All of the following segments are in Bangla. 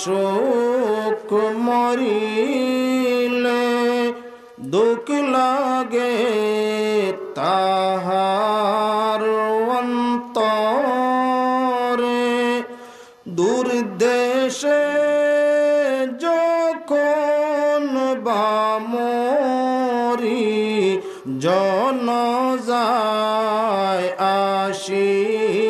শোক মরিলে দুঃখ লাগে তাহার অন্তরে। দূর দেশে যখন বামরি জন যায় আসি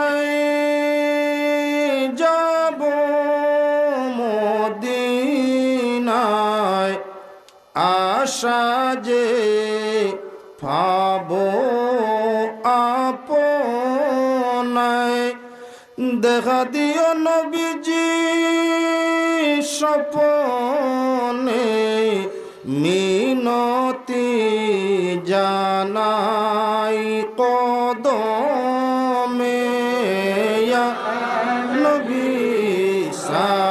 আশা যে পাব আপনায় দেখা দিও নবীজি স্বপনে মিনতি জানাই কদমে। নবী সালাম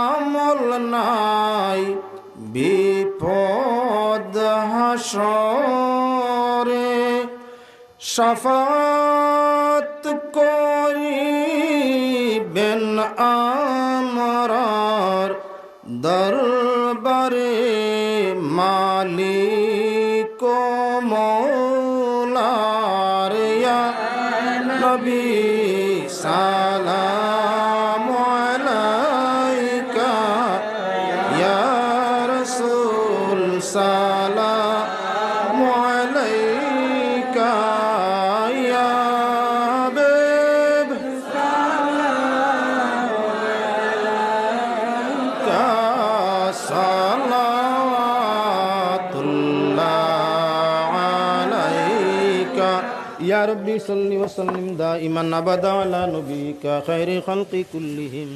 আমল নাই বিপদ হাসরে সাফাত করিবেন আমরার দরবারে মালিক মৌলার নবী। يا ربي صل وسلم دائما أبدا على نبيك خير خلق كلهم.